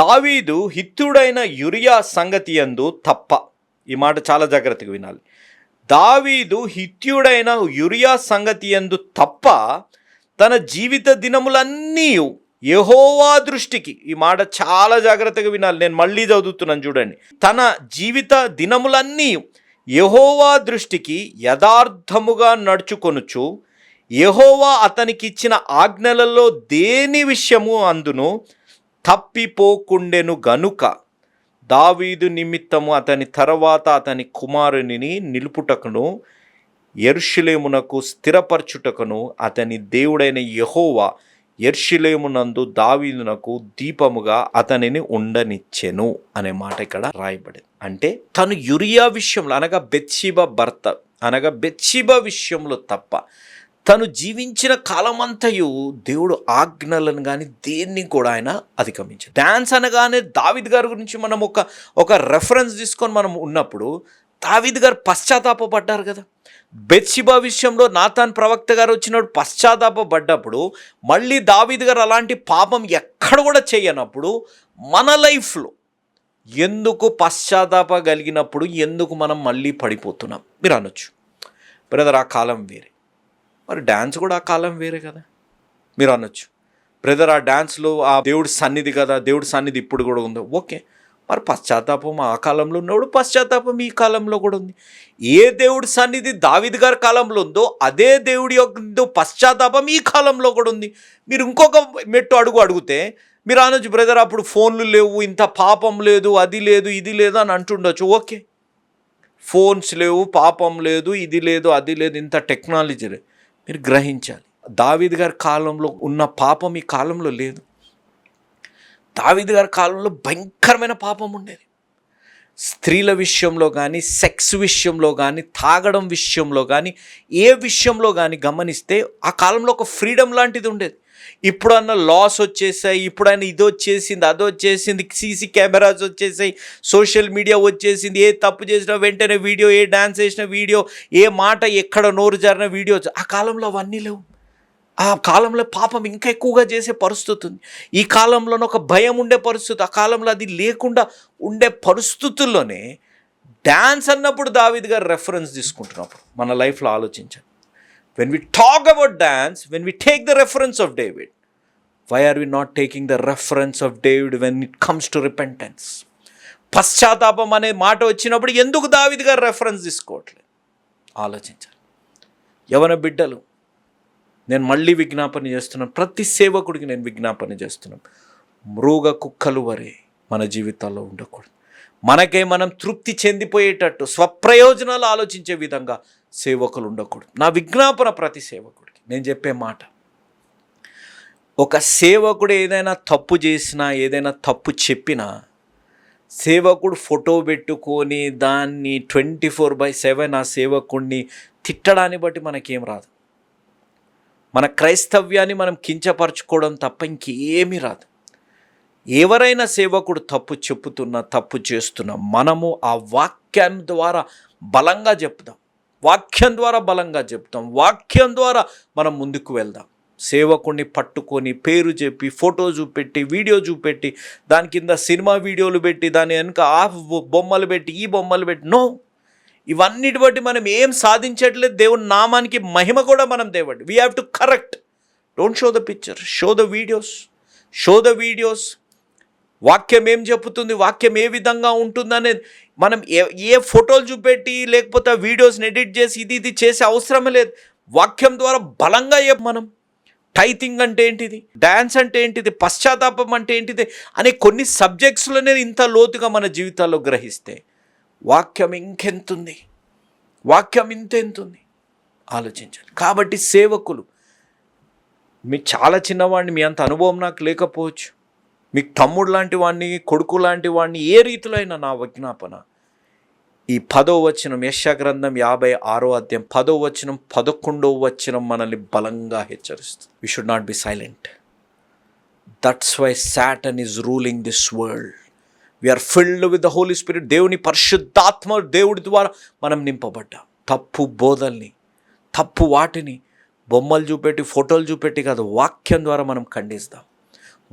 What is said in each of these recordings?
దావీదు హిత్తుడైన యురియా సంగతి యందు తప్ప. ఈ మాట చాలా జాగ్రత్తగా వినాలి. దావీదు హిత్యుడైన యురియా సంగతి యందు తప్ప తన జీవిత దినములన్నీ యహోవా దృష్టికి. ఈ మాట చాలా జాగ్రత్తగా వినాలి. నేను మళ్ళీ చదువుతున్నాను చూడండి. తన జీవిత దినములన్నీ యహోవా దృష్టికి యథార్థముగా నడుచుకొనుచు యహోవా అతనికిచ్చిన ఆజ్ఞలలో దేని విషయము అందును తప్పిపోకుండెను గనుక దావీదు నిమిత్తము అతని తర్వాత అతని కుమారునిని నిలుపుటకును ఎర్షులేమునకు స్థిరపరచుటకును అతని దేవుడైన యహోవా ఎర్షిలేమునందు దావీదునకు దీపముగా అతనిని ఉండనిచ్చెను అనే మాట ఇక్కడ రాయబడింది. అంటే తను యురియా విషయంలో అనగా బెత్షిబ భర్త అనగా బెత్షిబ విషయంలో తప్ప తను జీవించిన కాలమంతయు దేవుడు ఆజ్ఞలను కానీ దేన్ని కూడా ఆయన అధిగమించారు డ్యాన్స్ అనగానే దావిద్ గారి గురించి మనం ఒక ఒక రెఫరెన్స్ తీసుకొని మనం ఉన్నప్పుడు దావిద్ గారు పశ్చాత్తాపడ్డారు కదా. బెత్సిబా విషయంలో నాథాన్ ప్రవక్త గారు వచ్చినప్పుడు పశ్చాత్తాపడ్డప్పుడు మళ్ళీ దావిద్ గారు అలాంటి పాపం ఎక్కడ కూడా చేయనప్పుడు మన లైఫ్లో ఎందుకు పశ్చాత్తాప కలిగినప్పుడు ఎందుకు మనం మళ్ళీ పడిపోతున్నాం? మీరు అనొచ్చు. బ్రదర్ ఆ కాలం వేరే. మరి డ్యాన్స్ కూడా ఆ కాలం వేరే కదా. మీరు అనొచ్చు. బ్రదర్ ఆ డ్యాన్స్లో ఆ దేవుడి సన్నిధి కదా దేవుడి సన్నిధి ఇప్పుడు కూడా ఉందో. ఓకే. మరి పశ్చాత్తాపం ఆ కాలంలో ఉన్నప్పుడు పశ్చాత్తాపం ఈ కాలంలో కూడా ఉంది. ఏ దేవుడి సన్నిధి దావిద్ గారి కాలంలో ఉందో అదే దేవుడి యొక్క పశ్చాత్తాపం ఈ కాలంలో కూడా ఉంది. మీరు ఇంకొక మెట్టు అడుగు అడిగితే మీరు అనొచ్చు బ్రదర్ అప్పుడు ఫోన్లు లేవు ఇంత పాపం లేదు అది లేదు ఇది లేదు అని అంటుండొచ్చు. ఓకే. ఫోన్స్ లేవు పాపం లేదు ఇది లేదు అది లేదు ఇంత టెక్నాలజీ లేదు. మీరు గ్రహించాలి. దావీద్ గారి కాలంలో ఉన్న పాపం ఈ కాలంలో లేదు. దావీద్ గారి కాలంలో భయంకరమైన పాపం ఉండేది. స్త్రీల విషయంలో కానీ సెక్స్ విషయంలో కానీ తాగడం విషయంలో కానీ ఏ విషయంలో కానీ గమనిస్తే ఆ కాలంలో ఒక ఫ్రీడమ్ లాంటిది ఉండేది. ఇప్పుడన్నా లాస్ వచ్చేసాయి ఇప్పుడైనా ఇది వచ్చేసింది అది వచ్చేసింది సీసీ కెమెరాస్ వచ్చేసాయి సోషల్ మీడియా వచ్చేసింది ఏ తప్పు చేసినా వెంటనే వీడియో ఏ డ్యాన్స్ చేసిన వీడియో ఏ మాట ఎక్కడ నోరు జారిన వీడియో ఆ కాలంలో అవన్నీ లేవు. ఆ కాలంలో పాపం ఇంకా ఎక్కువగా చేసే పరిస్థితి ఉంది. ఈ కాలంలోనే ఒక భయం ఉండే పరిస్థితి ఆ కాలంలో అది లేకుండా ఉండే పరిస్థితుల్లోనే డ్యాన్స్ అన్నప్పుడు దావిద్ గారు రెఫరెన్స్ తీసుకుంటున్నప్పుడు మన లైఫ్లో ఆలోచించండి. When we talk about dance when we take the reference of David why are we not taking the reference of David when it comes to repentance పశ్చాత్తాపం అనే మాట వచ్చినప్పుడు ఎందుకు దావిదిగా గారు రెఫరెన్స్ తీసుకోవట్లేదు? ఆలోచించాలి. యవన బిడ్డలు నేను మళ్ళీ విజ్ఞాపన చేస్తున్నాను ప్రతి సేవకుడికి నేను విజ్ఞాపన చేస్తున్నాను. మృగ కుక్కలు వరే మన జీవితాల్లో ఉండకూడదు. మనకే మనం తృప్తి చెందిపోయేటట్టు స్వప్రయోజనాలు ఆలోచించే విధంగా సేవకులు ఉండకూడదు నా విజ్ఞాపన ప్రతి సేవకుడికి. నేను చెప్పే మాట. ఒక సేవకుడు ఏదైనా తప్పు చేసినా ఏదైనా తప్పు చెప్పినా సేవకుడు ఫోటో పెట్టుకొని దాన్ని ట్వంటీ ఫోర్ బై సెవెన్ ఆ సేవకుడిని తిట్టడాన్ని బట్టి మనకేం రాదు. మన క్రైస్తవ్యాన్ని మనం కించపరచుకోవడం తప్ప ఇంకేమీ రాదు. ఎవరైనా సేవకుడు తప్పు చెప్పుతున్నా తప్పు చేస్తున్నా మనము ఆ వాక్యం ద్వారా బలంగా చెప్దాం. వాక్యం ద్వారా బలంగా చెప్తాం. వాక్యం ద్వారా మనం ముందుకు వెళ్దాం. సేవకుడిని పట్టుకొని పేరు చెప్పి ఫోటో చూపెట్టి వీడియో చూపెట్టి దాని కింద సినిమా వీడియోలు పెట్టి దాని వెనుక ఆ బొమ్మలు పెట్టి ఈ బొమ్మలు పెట్టి నో. ఇవన్నిటి బట్టి మనం ఏం సాధించట్లేదు. దేవుని నామానికి మహిమ కూడా మనం దేవండి we have to correct don't show the picture show the videos show the videos వాక్యం ఏం చెప్పుతుంది వాక్యం ఏ విధంగా ఉంటుందనేది మనం ఏ ఏ ఫోటోలు చూపెట్టి లేకపోతే వీడియోస్ని ఎడిట్ చేసి ఇది ఇది చేసే అవసరమే లేదు. వాక్యం ద్వారా బలంగా చెప్ప మనం టైతింగ్ అంటే ఏంటిది? డ్యాన్స్ అంటే ఏంటిది? పశ్చాత్తాపం అంటే ఏంటిది? అనే కొన్ని సబ్జెక్ట్స్లోనే ఇంత లోతుగా మన జీవితాల్లో గ్రహిస్తే వాక్యం ఇంకెంతుంది? వాక్యం ఇంతెంతుంది ఆలోచించాలి కాబట్టి సేవకులు మీ చాలా చిన్నవాడిని మీ అంత అనుభవం నాకు లేకపోవచ్చు. మీకు తమ్ముడు లాంటి వాడిని కొడుకు లాంటి వాడిని ఏ రీతిలో అయినా నా విజ్ఞాపన. ఈ పదో వచనం యశగ్రంథం యాభై ఆరో అధ్యాయం పదో వచనం పదకొండో వచనం మనల్ని బలంగా హెచ్చరిస్తుంది. We should not be silent that's why Satan is ruling this world we are filled with the Holy Spirit దేవుని పరిశుద్ధాత్మ దేవుడి ద్వారా మనం నింపబడ్డాం. తప్పు బోధల్ని తప్పు వాటిని బొమ్మలు చూపెట్టి ఫోటోలు చూపెట్టి కాదు వాక్యం ద్వారా మనం ఖండిస్తాం.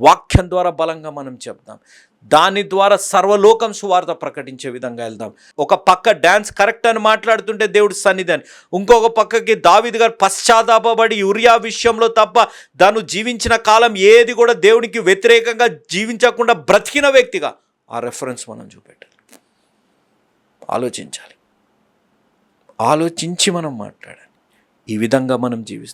వాక్యం ద్వారా బలంగా మనం చెప్దాం. దాని ద్వారా సర్వలోకం సువార్త ప్రకటించే విధంగా వెళ్దాం. ఒక పక్క డ్యాన్స్ కరెక్ట్ అని మాట్లాడుతుంటే దేవుడు సన్నిధాన్ని ఇంకొక పక్కకి దావిద్ గారు పశ్చాత్తాపబడి ఉరియా విషయంలో తప్ప దాను జీవించిన కాలం ఏది కూడా దేవునికి వ్యతిరేకంగా జీవించకుండా బ్రతికిన వ్యక్తిగా ఆ రెఫరెన్స్ మనం చూపెట్టాలి. ఆలోచించాలి. ఆలోచించి మనం మాట్లాడాలి. ఈ విధంగా మనం జీవిస్తాం.